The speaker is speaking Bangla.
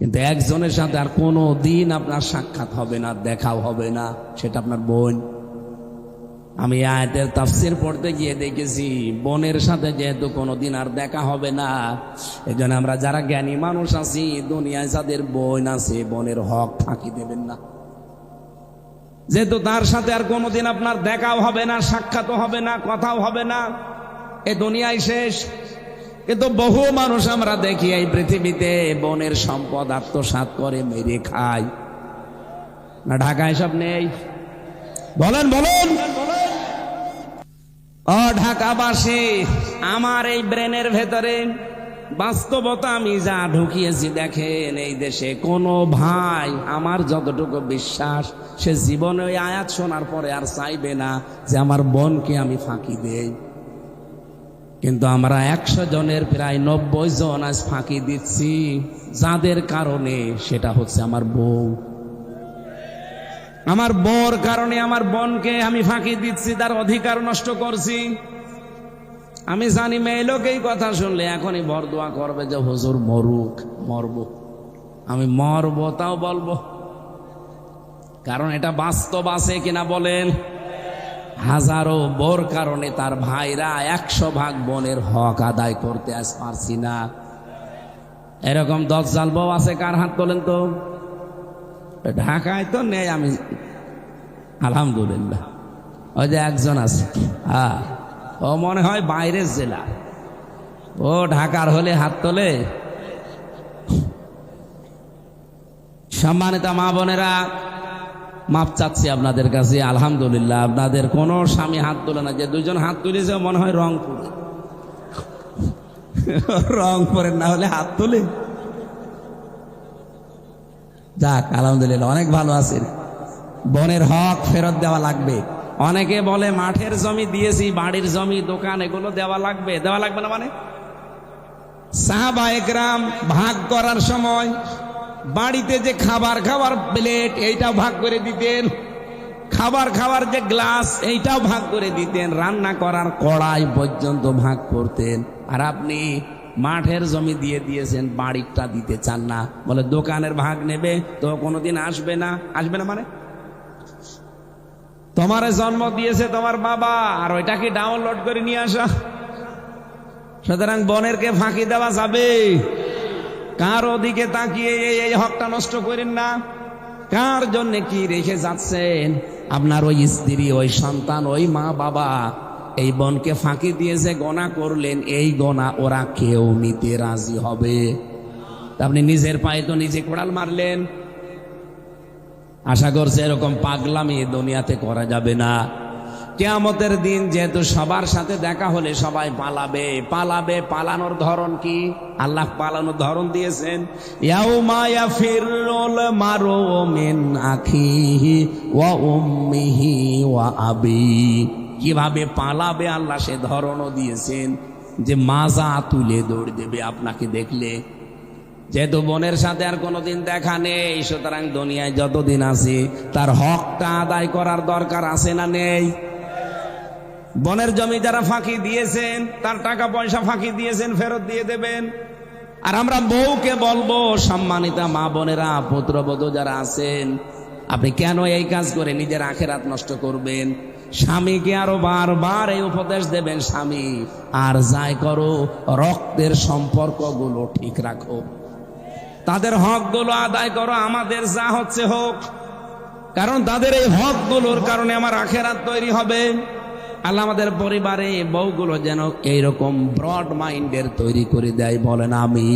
কিন্তু একজনের সাথে আর কোনো দিন আপনার সাক্ষাৎ হবে না, দেখাও হবে না, সেটা আপনার বোন। আমি আয়াতের তাফসির পড়তে গিয়ে দেখেছি, বোনের সাথে যেহেতু কোনোদিন আর দেখা হবে না এই আমরা যারা জ্ঞানী মানুষ আছি, দুনিয়ায় যাদের বোন আছে, বোনের হক ফাঁকি দেবেন না। যেহেতু তার সাথে আর কোনোদিন আপনার দেখাও হবে না, সাক্ষাৎও হবে না, কথাও হবে না, এ দুনিয়ায় শেষ। কিন্তু বহু মানুষ আমরা দেখি এই পৃথিবীতে বনের সম্পদ আত্মসাৎ করে মেরে খায়। না, ঢাকায় সব নেই। বলেন বলেন। ও ঢাকাবাসী, আমার এই ব্রেনের ভেতরে বাস্তবতা আমি যা ঢুকিয়েছি, দেখেন এই দেশে কোনো ভাই আমার যতটুকু বিশ্বাস, সে জীবনে আয়াত শোনার পরে আর চাইবে না যে আমার বোনকে আমি ফাঁকি দেই। কিন্তু আমরা একশো জনের প্রায় নব্বই জন আজ ফাঁকি দিচ্ছি। যাদের কারণে সেটা হচ্ছে আমার বউ। আমার বউর কারণে আমার বোনকে আমি ফাঁকি দিচ্ছি, তার অধিকার নষ্ট করছি। আমি জানি মেয়ে লোক এই কথা শুনলে, এখনই বরদোয়া করবে যে, হুজুর, মরুক, মরব। আমি মরব, তাও বলব। কারণ এটা বাস্তব আছে কিনা বলেন। হাজারো বোর কারণে তার ভাইরা একশো ভাগ বোনের হক আদায় করতে আজ পারছি না। এরকম দশ জাল বউ আছে কার হাত তোলেন তো? ঢাকায় তো নেই আমি। আলহামদুলিল্লাহ। ওই যে একজন আছে। হ্যাঁ। ও মনে হয় বাইরের জেলা। ও ঢাকার হলে হাত তোলে। সম্মানিত মা বোনেরা মাপ চাচ্ছি আপনাদের কাছে আলহামদুলিল্লাহ। আপনাদের কোনো স্বামী হাত তোলে না যে দুজন হাত তুলেছে মনে হয় রংপুরে। রংপুরের না হলে হাত তোলে। যাক আলহামদুলিল্লাহ অনেক ভালো আছেন। বনের হক ফেরত দেওয়া লাগবে। অনেকে বলে মাঠের জমি দিয়েছি বাড়ির জমি দোকান এগুলো দেওয়া লাগবে। দেওয়া লাগবে না মানে? সাহাবা একরাম ভাগ করার সময় বাড়িতে যে খাবার খাবার প্লেট এইটাও ভাগ করে দিতেন। খাবার খাবার যে গ্লাস এইটাও ভাগ করে দিতেন। রান্না করার কড়াই পর্যন্ত ভাগ করতেন। আর আপনি মাঠের জমি দিয়ে দিয়েছেন বাড়িটা দিতে চান না। বলে, দোকানের ভাগ নেবে, তো কোনোদিন আসবে না। আসবে না মানে? তোমার জন্ম দিয়েছে তোমার বাবা, আর ওইটাকে ডাউনলোড করে নিয়ে আসা। সুতরাং বনেরকে ফাঁকি দেওয়া যাবে কার ওদিকে তাকিয়ে এই হকটা নষ্ট করেন না? কার জন্য কি রেখে যাচ্ছেন? আপনার ওই স্ত্রী, ওই সন্তান, ওই মা বাবা এই বনকে ফাঁকি দিয়েছে, গনা করলেন, এই গনা ওরা কেউ নিতে রাজি হবে। আপনি নিজের পায়ে তো নিজে কোড়াল মারলেন। আশা করছে এরকম পাগলামি দুনিয়াতে করা যাবে না। কেয়ামতের দিন যেহেতু সবার সাথে দেখা হলে সবাই পালাবে পালাবে, পালানোর ধরন কি? আল্লাহ পালানোর ধরন দিয়েছেন। কীভাবে পালাবে আল্লাহ সে ধরনও দিয়েছেন যে মাজা তুলে দৌড় দেবে আপনাকে দেখলে। যেহেতু বোনের সাথে আর কোনোদিন দেখা নেই, সুতরাং দুনিয়ায় যতদিন আছে তার হকটা আদায় করার দরকার আছে না নেই। বনের জমি যারা ফাঁকি দিয়েছেন, তার টাকা পয়সা ফাঁকি দিয়েছেন, ফেরত দিয়ে দেবেন। আর আমরা বউকে বলব, সম্মানিতা মা বোনেরা, পুত্রবধূ যারা আছেন, আপনি কেন এই কাজ করে নিজের আখেরাত নষ্ট করবেন? স্বামীকে আরও বারবার এই উপদেশ দেবেন, স্বামী, আর যাই করো, রক্তের সম্পর্কগুলো ঠিক রাখো। তাদের হকগুলো আদায় করো, আমাদের যা হচ্ছে হোক। কারণ তাদের এই হকগুলোর কারণে আমার আখেরাত তৈরি হবে। আল্লাহ আমাদের পরিবারে বউগুলো যেন এইরকম ব্রড মাইন্ডের তৈরি করে দেয় বলেন আমি